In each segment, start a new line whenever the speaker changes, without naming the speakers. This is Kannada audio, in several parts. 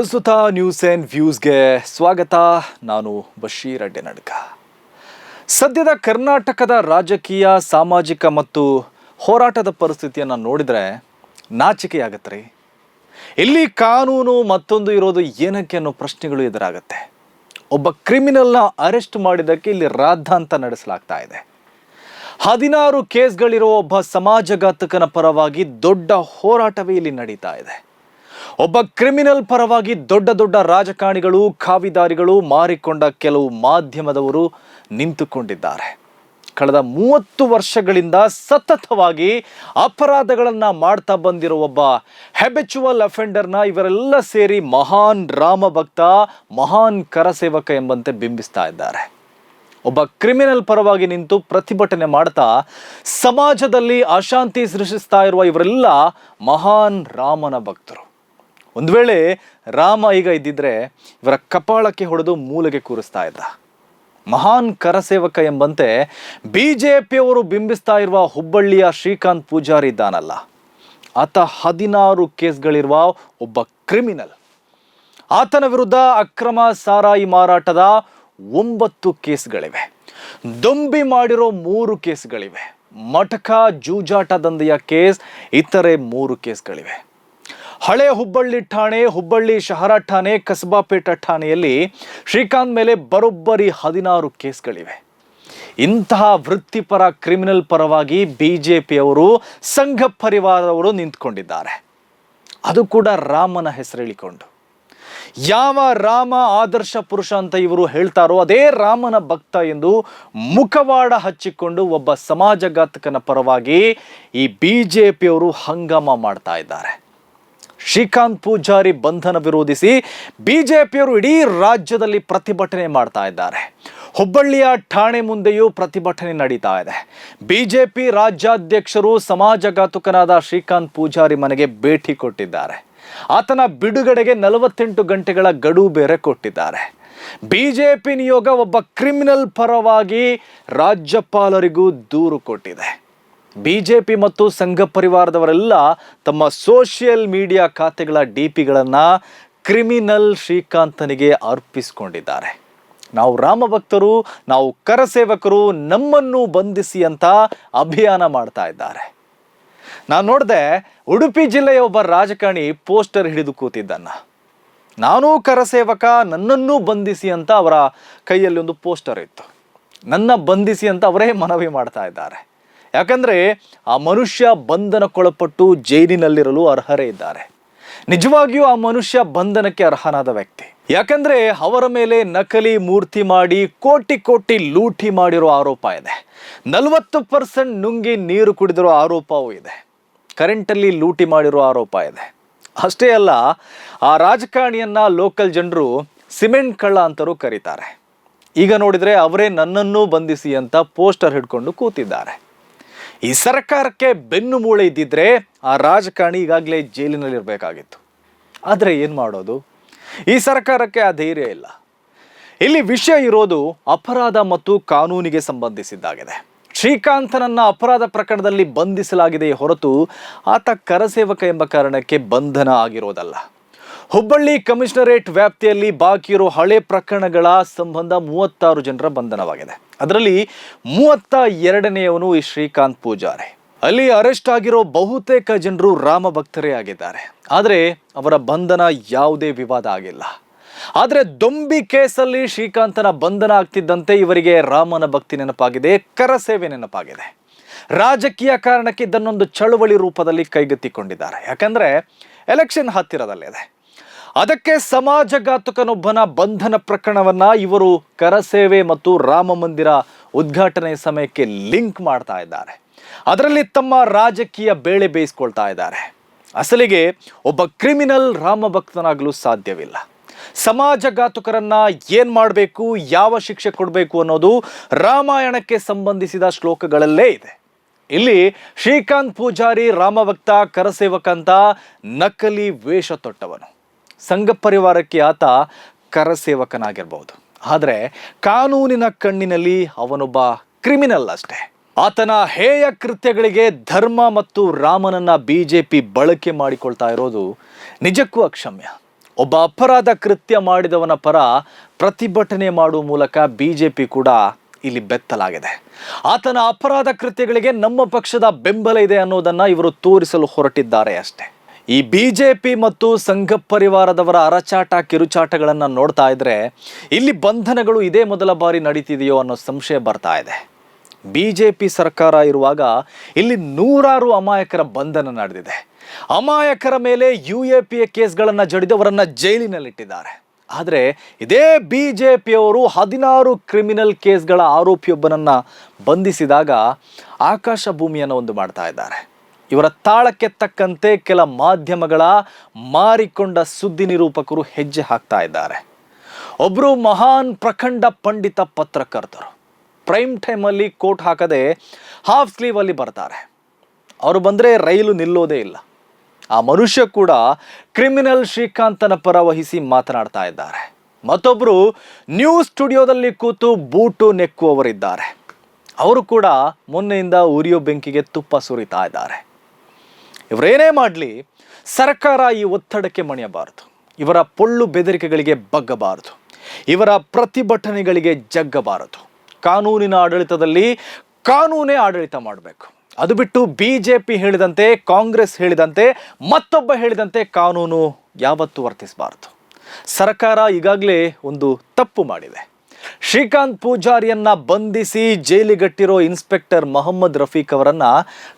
ಪ್ರಸ್ತುತ ನ್ಯೂಸ್ ಆ್ಯಂಡ್ ವ್ಯೂಸ್ಗೆ ಸ್ವಾಗತ. ನಾನು ಬಶೀರ್ ಅಡ್ಡೆನಡ್ಕ. ಸದ್ಯದ ಕರ್ನಾಟಕದ ರಾಜಕೀಯ, ಸಾಮಾಜಿಕ ಮತ್ತು ಹೋರಾಟದ ಪರಿಸ್ಥಿತಿಯನ್ನು ನೋಡಿದರೆ ನಾಚಿಕೆಯಾಗತ್ತೆ ರೀ. ಇಲ್ಲಿ ಕಾನೂನು ಮತ್ತೊಂದು ಇರೋದು ಏನಕ್ಕೆ ಅನ್ನೋ ಪ್ರಶ್ನೆಗಳು ಎದುರಾಗತ್ತೆ. ಒಬ್ಬ ಕ್ರಿಮಿನಲ್ನ ಅರೆಸ್ಟ್ ಮಾಡಿದ್ದಕ್ಕೆ ಇಲ್ಲಿ ರಾದ್ಧಾಂತ ನಡೆಸಲಾಗ್ತಾ ಇದೆ. ಹದಿನಾರು ಕೇಸ್ಗಳಿರೋ ಒಬ್ಬ ಸಮಾಜಘಾತಕನ ಪರವಾಗಿ ದೊಡ್ಡ ಹೋರಾಟವೇ ಇಲ್ಲಿ ನಡೀತಾ ಇದೆ. ಒಬ್ಬ ಕ್ರಿಮಿನಲ್ ಪರವಾಗಿ ದೊಡ್ಡ ದೊಡ್ಡ ರಾಜಕಾರಣಿಗಳು ಖಾವಿದಾರಿಗಳು ಮಾರಿಕೊಂಡ ಕೆಲವು ಮಾಧ್ಯಮದವರು ನಿಂತುಕೊಂಡಿದ್ದಾರೆ. ಕಳೆದ ಮೂವತ್ತು ವರ್ಷಗಳಿಂದ ಸತತವಾಗಿ ಅಪರಾಧಗಳನ್ನು ಮಾಡ್ತಾ ಬಂದಿರೋ ಒಬ್ಬ ಹೆಬೆಚುವಲ್ ಅಫೆಂಡರ್ನ ಇವರೆಲ್ಲ ಸೇರಿ ಮಹಾನ್ ರಾಮ ಭಕ್ತ ಮಹಾನ್ ಕರಸೇವಕ ಎಂಬಂತೆ ಬಿಂಬಿಸ್ತಾ ಇದ್ದಾರೆ. ಒಬ್ಬ ಕ್ರಿಮಿನಲ್ ಪರವಾಗಿ ನಿಂತು ಪ್ರತಿಭಟನೆ ಮಾಡ್ತಾ ಸಮಾಜದಲ್ಲಿ ಅಶಾಂತಿ ಸೃಷ್ಟಿಸ್ತಾ ಇರುವ ಇವರೆಲ್ಲ ಮಹಾನ್ ರಾಮನ ಭಕ್ತರು. ಒಂದು ವೇಳೆ ರಾಮ ಈಗ ಇದ್ದಿದ್ರೆ ಇವರ ಕಪಾಳಕ್ಕೆ ಹೊಡೆದು ಮೂಲೆಗೆ ಕೂರಿಸ್ತಾ ಇದ್ದ. ಮಹಾನ್ ಕರಸೇವಕ ಎಂಬಂತೆ ಬಿ ಜೆ ಪಿಯವರು ಬಿಂಬಿಸ್ತಾ ಇರುವ ಹುಬ್ಬಳ್ಳಿಯ ಶ್ರೀಕಾಂತ್ ಪೂಜಾರಿ ಇದ್ದಾನಲ್ಲ. ಆತ ಹದಿನಾರು ಕೇಸ್ಗಳಿರುವ ಒಬ್ಬ ಕ್ರಿಮಿನಲ್. ಆತನ ವಿರುದ್ಧ ಅಕ್ರಮ ಸಾರಾಯಿ ಮಾರಾಟದ ಒಂಬತ್ತು ಕೇಸ್ಗಳಿವೆ. ದೊಂಬಿ ಮಾಡಿರೋ ಮೂರು ಕೇಸ್ಗಳಿವೆ. ಮಟಕ ಜೂಜಾಟ ದಂಧೆಯ ಕೇಸ್, ಇತರೆ ಮೂರು ಕೇಸ್ಗಳಿವೆ. ಹಳೆ ಹುಬ್ಬಳ್ಳಿ ಠಾಣೆ, ಹುಬ್ಬಳ್ಳಿ ಶಹರ ಠಾಣೆ, ಕಸಬಾಪೇಟ ಠಾಣೆಯಲ್ಲಿ ಶ್ರೀಕಾಂತ್ ಮೇಲೆ ಬರೋಬ್ಬರಿ ಹದಿನಾರು ಕೇಸ್ಗಳಿವೆ. ಇಂತಹ ವೃತ್ತಿಪರ ಕ್ರಿಮಿನಲ್ ಪರವಾಗಿ ಬಿ ಜೆ ಪಿಯವರು ಸಂಘ ಪರಿವಾರದವರು ನಿಂತ್ಕೊಂಡಿದ್ದಾರೆ. ಅದು ಕೂಡ ರಾಮನ ಹೆಸರೇಳಿಕೊಂಡು. ಯಾವ ರಾಮ ಆದರ್ಶ ಪುರುಷ ಅಂತ ಇವರು ಹೇಳ್ತಾರೋ ಅದೇ ರಾಮನ ಭಕ್ತ ಎಂದು ಮುಖವಾಡ ಹಚ್ಚಿಕೊಂಡು ಒಬ್ಬ ಸಮಾಜಘಾತಕನ ಪರವಾಗಿ ಈ ಬಿ ಜೆ ಪಿಯವರು ಹಂಗಾಮ ಮಾಡ್ತಾ ಇದ್ದಾರೆ. ಶ್ರೀಕಾಂತ್ ಪೂಜಾರಿ ಬಂಧನ ವಿರೋಧಿಸಿ ಬಿಜೆಪಿಯವರು ಇಡೀ ರಾಜ್ಯದಲ್ಲಿ ಪ್ರತಿಭಟನೆ ಮಾಡ್ತಾ ಇದ್ದಾರೆ. ಹುಬ್ಬಳ್ಳಿಯ ಠಾಣೆ ಮುಂದೆಯೂ ಪ್ರತಿಭಟನೆ ನಡೀತಾ ಇದೆ. ಬಿಜೆಪಿ ರಾಜ್ಯಾಧ್ಯಕ್ಷರು ಸಮಾಜಘಾತುಕನಾದ ಶ್ರೀಕಾಂತ್ ಪೂಜಾರಿ ಮನೆಗೆ ಭೇಟಿ ಕೊಟ್ಟಿದ್ದಾರೆ. ಆತನ ಬಿಡುಗಡೆಗೆ ನಲವತ್ತೆಂಟು ಗಂಟೆಗಳ ಗಡುವು ಬೇರೆ ಕೊಟ್ಟಿದ್ದಾರೆ. ಬಿಜೆಪಿ ನಿಯೋಗ ಒಬ್ಬ ಕ್ರಿಮಿನಲ್ ಪರವಾಗಿ ರಾಜ್ಯಪಾಲರಿಗೂ ದೂರು ಕೊಟ್ಟಿದೆ. ಬಿಜೆಪಿ ಮತ್ತು ಸಂಘ ಪರಿವಾರದವರೆಲ್ಲ ತಮ್ಮ ಸೋಷಿಯಲ್ ಮೀಡಿಯಾ ಖಾತೆಗಳ ಡಿ ಪಿಗಳನ್ನು ಕ್ರಿಮಿನಲ್ ಶ್ರೀಕಾಂತನಿಗೆ ಅರ್ಪಿಸಿಕೊಂಡಿದ್ದಾರೆ. ನಾವು ರಾಮ ಭಕ್ತರು ನಾವು ಕರಸೇವಕರು, ನಮ್ಮನ್ನು ಬಂಧಿಸಿ ಅಂತ ಅಭಿಯಾನ ಮಾಡ್ತಾ ಇದ್ದಾರೆ. ನಾನು ನೋಡಿದೆ ಉಡುಪಿ ಜಿಲ್ಲೆಯ ಒಬ್ಬ ರಾಜಕಾರಣಿ ಪೋಸ್ಟರ್ ಹಿಡಿದು ಕೂತಿದ್ದನ್ನ. ನಾನೂ ಕರಸೇವಕ, ನನ್ನನ್ನು ಬಂಧಿಸಿ ಅಂತ ಅವರ ಕೈಯಲ್ಲಿ ಒಂದು ಪೋಸ್ಟರ್ ಇತ್ತು. ನನ್ನ ಬಂಧಿಸಿ ಅಂತ ಅವರೇ ಮನವಿ ಮಾಡ್ತಾ ಇದ್ದಾರೆ. ಯಾಕಂದ್ರೆ ಆ ಮನುಷ್ಯ ಬಂಧನಕ್ಕೊಳಪಟ್ಟು ಜೈಲಿನಲ್ಲಿರಲು ಅರ್ಹರೇ ಇದ್ದಾರೆ. ನಿಜವಾಗಿಯೂ ಆ ಮನುಷ್ಯ ಬಂಧನಕ್ಕೆ ಅರ್ಹನಾದ ವ್ಯಕ್ತಿ. ಯಾಕಂದ್ರೆ ಅವರ ಮೇಲೆ ನಕಲಿ ಮೂರ್ತಿ ಮಾಡಿ ಕೋಟಿ ಕೋಟಿ ಲೂಟಿ ಮಾಡಿರೋ ಆರೋಪ ಇದೆ. ನಲವತ್ತು ಪರ್ಸೆಂಟ್ ನುಂಗಿ ನೀರು ಕುಡಿದಿರೋ ಆರೋಪವೂ ಇದೆ. ಕರೆಂಟಲ್ಲಿ ಲೂಟಿ ಮಾಡಿರೋ ಆರೋಪ ಇದೆ. ಅಷ್ಟೇ ಅಲ್ಲ, ಆ ರಾಜಕಾರಣಿಯನ್ನ ಲೋಕಲ್ ಜನರು ಸಿಮೆಂಟ್ ಕಳ್ಳ ಅಂತರೂ ಕರೀತಾರೆ. ಈಗ ನೋಡಿದ್ರೆ ಅವರೇ ನನ್ನನ್ನೂ ಬಂಧಿಸಿ ಅಂತ ಪೋಸ್ಟರ್ ಹಿಡ್ಕೊಂಡು ಕೂತಿದ್ದಾರೆ. ಈ ಸರ್ಕಾರಕ್ಕೆ ಬೆನ್ನು ಮೂಳೆ ಇದ್ದಿದ್ರೆ ಆ ರಾಜಕಾರಣಿ ಈಗಾಗಲೇ ಜೈಲಿನಲ್ಲಿರಬೇಕಾಗಿತ್ತು. ಆದರೆ ಏನು ಮಾಡೋದು? ಈ ಸರ್ಕಾರಕ್ಕೆ ಆ ಧೈರ್ಯ ಇಲ್ಲ. ಇಲ್ಲಿ ವಿಷಯ ಇರೋದು ಅಪರಾಧ ಮತ್ತು ಕಾನೂನಿಗೆ ಸಂಬಂಧಿಸಿದ್ದಾಗಿದೆ. ಶ್ರೀಕಾಂತನನ್ನ ಅಪರಾಧ ಪ್ರಕರಣದಲ್ಲಿ ಬಂಧಿಸಲಾಗಿದೆ ಹೊರತು ಆತ ಕರಸೇವಕ ಎಂಬ ಕಾರಣಕ್ಕೆ ಬಂಧನ ಆಗಿರೋದಲ್ಲ. ಹುಬ್ಬಳ್ಳಿ ಕಮಿಷನರೇಟ್ ವ್ಯಾಪ್ತಿಯಲ್ಲಿ ಬಾಕಿ ಇರೋ ಹಳೆ ಪ್ರಕರಣಗಳ ಸಂಬಂಧ ಮೂವತ್ತಾರು ಜನರ ಬಂಧನವಾಗಿದೆ. ಅದರಲ್ಲಿ ಮೂವತ್ತ ಎರಡನೆಯವನು ಈ ಶ್ರೀಕಾಂತ್ ಪೂಜಾರಿ. ಅಲ್ಲಿ ಅರೆಸ್ಟ್ ಆಗಿರೋ ಬಹುತೇಕ ಜನರು ರಾಮ ಭಕ್ತರೇ ಆಗಿದ್ದಾರೆ. ಆದರೆ ಅವರ ಬಂಧನ ಯಾವುದೇ ವಿವಾದ ಆಗಿಲ್ಲ. ಆದರೆ ದೊಂಬಿ ಕೇಸಲ್ಲಿ ಶ್ರೀಕಾಂತನ ಬಂಧನ ಆಗ್ತಿದ್ದಂತೆ ಇವರಿಗೆ ರಾಮನ ಭಕ್ತಿ ನೆನಪಾಗಿದೆ ಕರಸೇವೆ ನೆನಪಾಗಿದೆ. ರಾಜಕೀಯ ಕಾರಣಕ್ಕೆ ಇದನ್ನೊಂದು ಚಳುವಳಿ ರೂಪದಲ್ಲಿ ಕೈಗೆತ್ತಿಕೊಂಡಿದ್ದಾರೆ. ಯಾಕಂದ್ರೆ ಎಲೆಕ್ಷನ್ ಹತ್ತಿರದಲ್ಲಿದೆ. ಅದಕ್ಕೆ ಸಮಾಜಘಾತುಕನೊಬ್ಬನ ಬಂಧನ ಪ್ರಕರಣವನ್ನ ಇವರು ಕರಸೇವೆ ಮತ್ತು ರಾಮ ಮಂದಿರ ಉದ್ಘಾಟನೆ ಸಮಯಕ್ಕೆ ಲಿಂಕ್ ಮಾಡ್ತಾ ಇದ್ದಾರೆ. ಅದರಲ್ಲಿ ತಮ್ಮ ರಾಜಕೀಯ ಬೇಳೆ ಬೇಯಿಸ್ಕೊಳ್ತಾ ಇದ್ದಾರೆ. ಅಸಲಿಗೆ ಒಬ್ಬ ಕ್ರಿಮಿನಲ್ ರಾಮ ಭಕ್ತನಾಗಲು ಸಾಧ್ಯವಿಲ್ಲ. ಸಮಾಜಘಾತುಕರನ್ನ ಏನ್ ಮಾಡಬೇಕು, ಯಾವ ಶಿಕ್ಷೆ ಕೊಡಬೇಕು ಅನ್ನೋದು ರಾಮಾಯಣಕ್ಕೆ ಸಂಬಂಧಿಸಿದ ಶ್ಲೋಕಗಳಲ್ಲೇ ಇದೆ. ಇಲ್ಲಿ ಶ್ರೀಕಾಂತ್ ಪೂಜಾರಿ ರಾಮಭಕ್ತ ಕರಸೇವಕ ಅಂತ ನಕಲಿ ವೇಷ ತೊಟ್ಟವನು. ಸಂಘ ಪರಿವಾರಕ್ಕೆ ಆತ ಕರಸೇವಕನಾಗಿರ್ಬೋದು. ಆದರೆ ಕಾನೂನಿನ ಕಣ್ಣಿನಲ್ಲಿ ಅವನೊಬ್ಬ ಕ್ರಿಮಿನಲ್ ಅಷ್ಟೇ. ಆತನ ಹೇಯ ಕೃತ್ಯಗಳಿಗೆ ಧರ್ಮ ಮತ್ತು ರಾಮನನ್ನ ಬಿಜೆಪಿ ಬಳಕೆ ಮಾಡಿಕೊಳ್ತಾ ಇರೋದು ನಿಜಕ್ಕೂ ಅಕ್ಷಮ್ಯ. ಒಬ್ಬ ಅಪರಾಧ ಕೃತ್ಯ ಮಾಡಿದವನ ಪರ ಪ್ರತಿಭಟನೆ ಮಾಡುವ ಮೂಲಕ ಬಿಜೆಪಿ ಕೂಡ ಇಲ್ಲಿ ಬೆತ್ತಲಾಗಿದೆ. ಆತನ ಅಪರಾಧ ಕೃತ್ಯಗಳಿಗೆ ನಮ್ಮ ಪಕ್ಷದ ಬೆಂಬಲ ಇದೆ ಅನ್ನೋದನ್ನು ಇವರು ತೋರಿಸಲು ಹೊರಟಿದ್ದಾರೆ ಅಷ್ಟೇ. ಈ ಬಿ ಜೆ ಪಿ ಮತ್ತು ಸಂಘ ಪರಿವಾರದವರ ಅರಚಾಟ, ಕಿರುಚಾಟಗಳನ್ನು ನೋಡ್ತಾ ಇದ್ರೆ ಇಲ್ಲಿ ಬಂಧನಗಳು ಇದೇ ಮೊದಲ ಬಾರಿ ನಡೀತಿದೆಯೋ ಅನ್ನೋ ಸಂಶಯ ಬರ್ತಾ ಇದೆ. ಬಿ ಜೆ ಪಿ ಸರ್ಕಾರ ಇರುವಾಗ ಇಲ್ಲಿ ನೂರಾರು ಅಮಾಯಕರ ಬಂಧನ ನಡೆದಿದೆ. ಅಮಾಯಕರ ಮೇಲೆ ಯು ಎ ಪಿ ಎ ಕೇಸ್ಗಳನ್ನು ಜಡಿದವರನ್ನು ಜೈಲಿನಲ್ಲಿಟ್ಟಿದ್ದಾರೆ. ಆದರೆ ಇದೇ ಬಿ ಜೆ ಪಿಯವರು ಹದಿನಾರು ಕ್ರಿಮಿನಲ್ ಕೇಸ್ಗಳ ಆರೋಪಿಯೊಬ್ಬನನ್ನು ಬಂಧಿಸಿದಾಗ ಆಕಾಶ ಭೂಮಿಯನ್ನು ಒಂದು ಮಾಡ್ತಾ ಇದ್ದಾರೆ. ಇವರ ತಾಳಕ್ಕೆ ತಕ್ಕಂತೆ ಕೆಲ ಮಾಧ್ಯಮಗಳ ಮಾರಿಕೊಂಡ ಸುದ್ದಿ ನಿರೂಪಕರು ಹೆಜ್ಜೆ ಹಾಕ್ತಾ ಇದ್ದಾರೆ. ಒಬ್ಬರು ಮಹಾನ್ ಪ್ರಖಂಡ ಪಂಡಿತ ಪತ್ರಕರ್ತರು. ಪ್ರೈಮ್ ಟೈಮಲ್ಲಿ ಕೋಟ್ ಹಾಕದೆ ಹಾಫ್ ಸ್ಲೀವಲ್ಲಿ ಬರ್ತಾರೆ. ಅವರು ಬಂದರೆ ರೈಲು ನಿಲ್ಲೋದೇ ಇಲ್ಲ. ಆ ಮನುಷ್ಯ ಕೂಡ ಕ್ರಿಮಿನಲ್ ಶ್ರೀಕಾಂತನ ಪರ ವಹಿಸಿ ಮಾತನಾಡ್ತಾ ಇದ್ದಾರೆ. ಮತ್ತೊಬ್ಬರು ನ್ಯೂಸ್ ಸ್ಟುಡಿಯೋದಲ್ಲಿ ಕೂತು ಬೂಟು ನೆಕ್ಕುವವರಿದ್ದಾರೆ. ಅವರು ಕೂಡ ಮೊನ್ನೆಯಿಂದ ಉರಿಯೋ ಬೆಂಕಿಗೆ ತುಪ್ಪ ಸುರಿತಾ ಇದ್ದಾರೆ. ಇವರೇನೇ ಮಾಡಲಿ, ಸರ್ಕಾರ ಈ ಒತ್ತಡಕ್ಕೆ ಮಣಿಯಬಾರದು. ಇವರ ಪೊಳ್ಳು ಬೆದರಿಕೆಗಳಿಗೆ ಬಗ್ಗಬಾರದು. ಇವರ ಪ್ರತಿಭಟನೆಗಳಿಗೆ ಜಗ್ಗಬಾರದು. ಕಾನೂನಿನ ಆಡಳಿತದಲ್ಲಿ ಕಾನೂನೇ ಆಡಳಿತ ಮಾಡಬೇಕು. ಅದು ಬಿಟ್ಟು ಬಿ ಜೆ ಪಿ ಹೇಳಿದಂತೆ, ಕಾಂಗ್ರೆಸ್ ಹೇಳಿದಂತೆ, ಮತ್ತೊಬ್ಬ ಹೇಳಿದಂತೆ ಕಾನೂನು ಯಾವತ್ತೂ ವರ್ತಿಸಬಾರದು. ಸರ್ಕಾರ ಈಗಾಗಲೇ ಒಂದು ತಪ್ಪು ಮಾಡಿದೆ. ಶ್ರೀಕಾಂತ್ ಪೂಜಾರಿಯನ್ನ ಬಂಧಿಸಿ ಜೈಲಿಗಟ್ಟಿರೋ ಇನ್ಸ್ಪೆಕ್ಟರ್ ಮೊಹಮ್ಮದ್ ರಫೀಕ್ ಅವರನ್ನ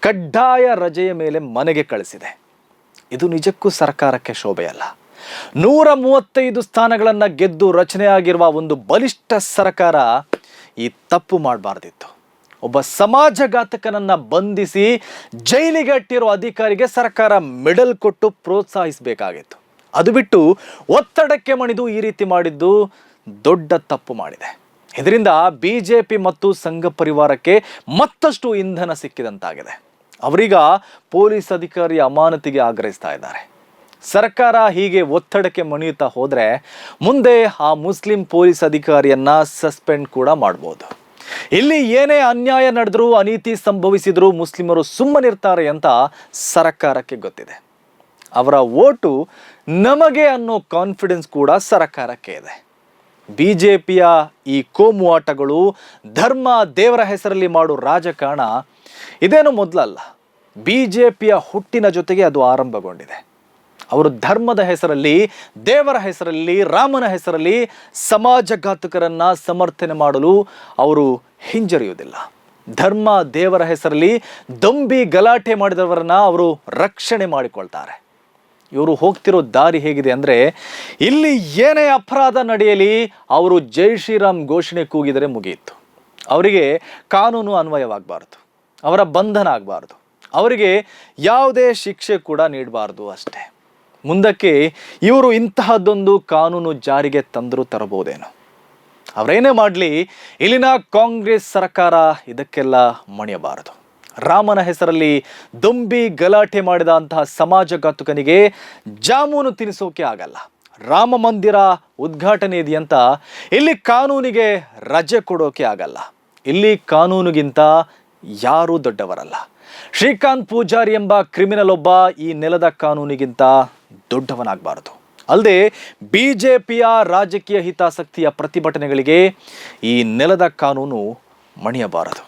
ಕಡ್ಡಾಯ ರಜೆಯ ಮೇಲೆ ಮನೆಗೆ ಕಳಿಸಿದೆ. ಇದು ನಿಜಕ್ಕೂ ಸರ್ಕಾರಕ್ಕೆ ಶೋಭೆಯಲ್ಲ. ನೂರ ಮೂವತ್ತೈದು ಸ್ಥಾನಗಳನ್ನು ಗೆದ್ದು ರಚನೆಯಾಗಿರುವ ಒಂದು ಬಲಿಷ್ಠ ಸರ್ಕಾರ ಈ ತಪ್ಪು ಮಾಡಬಾರ್ದಿತ್ತು. ಒಬ್ಬ ಸಮಾಜಘಾತಕನನ್ನು ಬಂಧಿಸಿ ಜೈಲಿಗಟ್ಟಿರೋ ಅಧಿಕಾರಿಗೆ ಸರ್ಕಾರ ಮೆಡಲ್ ಕೊಟ್ಟು ಪ್ರೋತ್ಸಾಹಿಸಬೇಕಾಗಿತ್ತು. ಅದು ಬಿಟ್ಟು ಒತ್ತಡಕ್ಕೆ ಮಣಿದು ಈ ರೀತಿ ಮಾಡಿದ್ದು ದೊಡ್ಡ ತಪ್ಪು ಮಾಡಿದೆ. ಇದರಿಂದ ಬಿ ಜೆ ಪಿ ಮತ್ತು ಸಂಘ ಪರಿವಾರಕ್ಕೆ ಮತ್ತಷ್ಟು ಇಂಧನ ಸಿಕ್ಕಿದಂತಾಗಿದೆ. ಅವರೀಗ ಪೊಲೀಸ್ ಅಧಿಕಾರಿ ಅಮಾನತಿಗೆ ಆಗ್ರಹಿಸ್ತಾ ಇದ್ದಾರೆ. ಸರ್ಕಾರ ಹೀಗೆ ಒತ್ತಡಕ್ಕೆ ಮಣಿಯುತ್ತಾ ಹೋದರೆ ಮುಂದೆ ಆ ಮುಸ್ಲಿಂ ಪೊಲೀಸ್ ಅಧಿಕಾರಿಯನ್ನ ಸಸ್ಪೆಂಡ್ ಕೂಡ ಮಾಡ್ಬೋದು. ಇಲ್ಲಿ ಏನೇ ಅನ್ಯಾಯ ನಡೆದರೂ, ಅನೀತಿ ಸಂಭವಿಸಿದರೂ ಮುಸ್ಲಿಮರು ಸುಮ್ಮನಿರ್ತಾರೆ ಅಂತ ಸರ್ಕಾರಕ್ಕೆ ಗೊತ್ತಿದೆ. ಅವರ ಓಟು ನಮಗೆ ಅನ್ನೋ ಕಾನ್ಫಿಡೆನ್ಸ್ ಕೂಡ ಸರ್ಕಾರಕ್ಕೆ ಇದೆ. ಬಿ ಜೆ ಪಿಯ ಈ ಕೋಮು ಆಟಗಳು ಧರ್ಮ ದೇವರ ಹೆಸರಲ್ಲಿ ಮಾಡೋ ರಾಜಕಾರಣ, ಇದೇನು ಮೊದಲಲ್ಲ. ಬಿ ಜೆ ಪಿಯ ಹುಟ್ಟಿನ ಜೊತೆಗೆ ಅದು ಆರಂಭಗೊಂಡಿದೆ. ಅವರು ಧರ್ಮದ ಹೆಸರಲ್ಲಿ, ದೇವರ ಹೆಸರಲ್ಲಿ, ರಾಮನ ಹೆಸರಲ್ಲಿ ಸಮಾಜಘಾತಕರನ್ನು ಸಮರ್ಥನೆ ಮಾಡಲು ಅವರು ಹಿಂಜರಿಯುವುದಿಲ್ಲ. ಧರ್ಮ ದೇವರ ಹೆಸರಲ್ಲಿ ದೊಂಬಿ ಗಲಾಟೆ ಮಾಡಿದವರನ್ನ ಅವರು ರಕ್ಷಣೆ ಮಾಡಿಕೊಳ್ತಾರೆ. ಇವರು ಹೋಗ್ತಿರೋ ದಾರಿ ಹೇಗಿದೆ ಅಂದರೆ ಇಲ್ಲಿ ಏನೇ ಅಪರಾಧ ನಡೆಯಲಿ ಅವರು ಜೈ ಶ್ರೀರಾಮ್ ಘೋಷಣೆ ಕೂಗಿದರೆ ಮುಗಿಯಿತು. ಅವರಿಗೆ ಕಾನೂನು ಅನ್ವಯವಾಗಬಾರ್ದು. ಅವರ ಬಂಧನ ಆಗಬಾರ್ದು. ಅವರಿಗೆ ಯಾವುದೇ ಶಿಕ್ಷೆ ಕೂಡ ನೀಡಬಾರ್ದು ಅಷ್ಟೇ. ಮುಂದಕ್ಕೆ ಇವರು ಇಂತಹದ್ದೊಂದು ಕಾನೂನು ಜಾರಿಗೆ ತಂದರೂ ತರಬಹುದೇನೋ. ಅವರೇನೇ ಮಾಡಲಿ, ಇಲ್ಲಿನ ಕಾಂಗ್ರೆಸ್ ಸರ್ಕಾರ ಇದಕ್ಕೆಲ್ಲ ಮಣಿಯಬಾರದು. ರಾಮನ ಹೆಸರಲ್ಲಿ ದೊಂಬಿ ಗಲಾಟೆ ಮಾಡಿದ ಅಂತಹ ಸಮಾಜಘಾತುಕನಿಗೆ ಜಾಮೂನು ತಿನ್ನಿಸೋಕೆ ಆಗಲ್ಲ. ರಾಮ ಮಂದಿರ ಉದ್ಘಾಟನೆ ಇದೆಯಂತ ಇಲ್ಲಿ ಕಾನೂನಿಗೆ ರಜೆ ಕೊಡೋಕೆ ಆಗಲ್ಲ. ಇಲ್ಲಿ ಕಾನೂನಿಗಿಂತ ಯಾರೂ ದೊಡ್ಡವರಲ್ಲ. ಶ್ರೀಕಾಂತ್ ಪೂಜಾರಿ ಎಂಬ ಕ್ರಿಮಿನಲ್ ಒಬ್ಬ ಈ ನೆಲದ ಕಾನೂನಿಗಿಂತ ದೊಡ್ಡವನಾಗಬಾರದು. ಅಲ್ಲದೆ ಬಿ ಜೆ ಪಿಯ ರಾಜಕೀಯ ಹಿತಾಸಕ್ತಿಯ ಪ್ರತಿಭಟನೆಗಳಿಗೆ ಈ ನೆಲದ ಕಾನೂನು ಮಣಿಯಬಾರದು.